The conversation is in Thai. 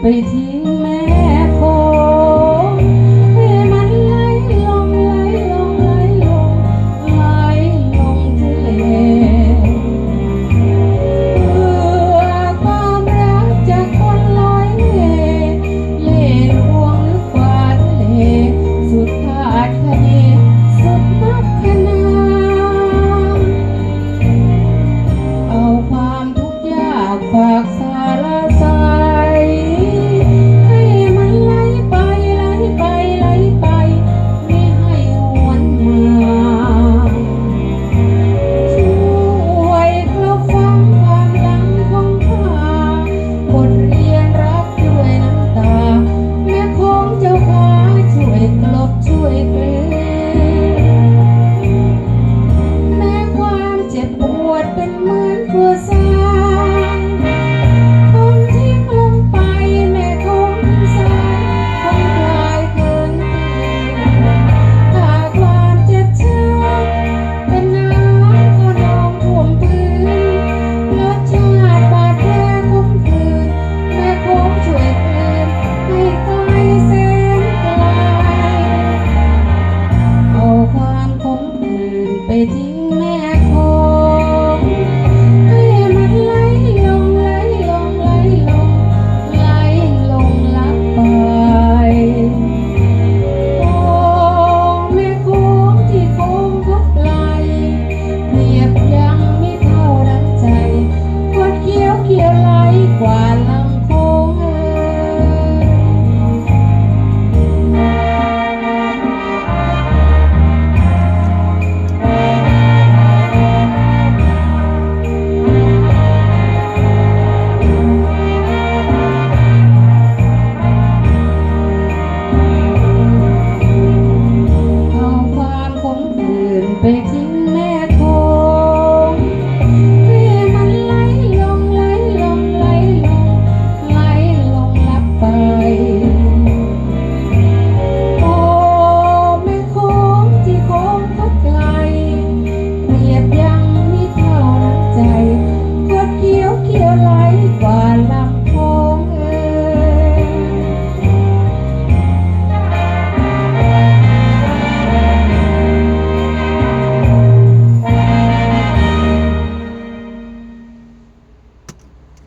ไปทิ้งแม่คใมันไหลลงไหลลงไหลลงไหลลงทะเลเพื่อความรักจากคนลอยเลเล่นวงลึกกว่าทะเลสุดขาดคะเนสุดนับคะเอาความทุกข์ยากไป por Kuala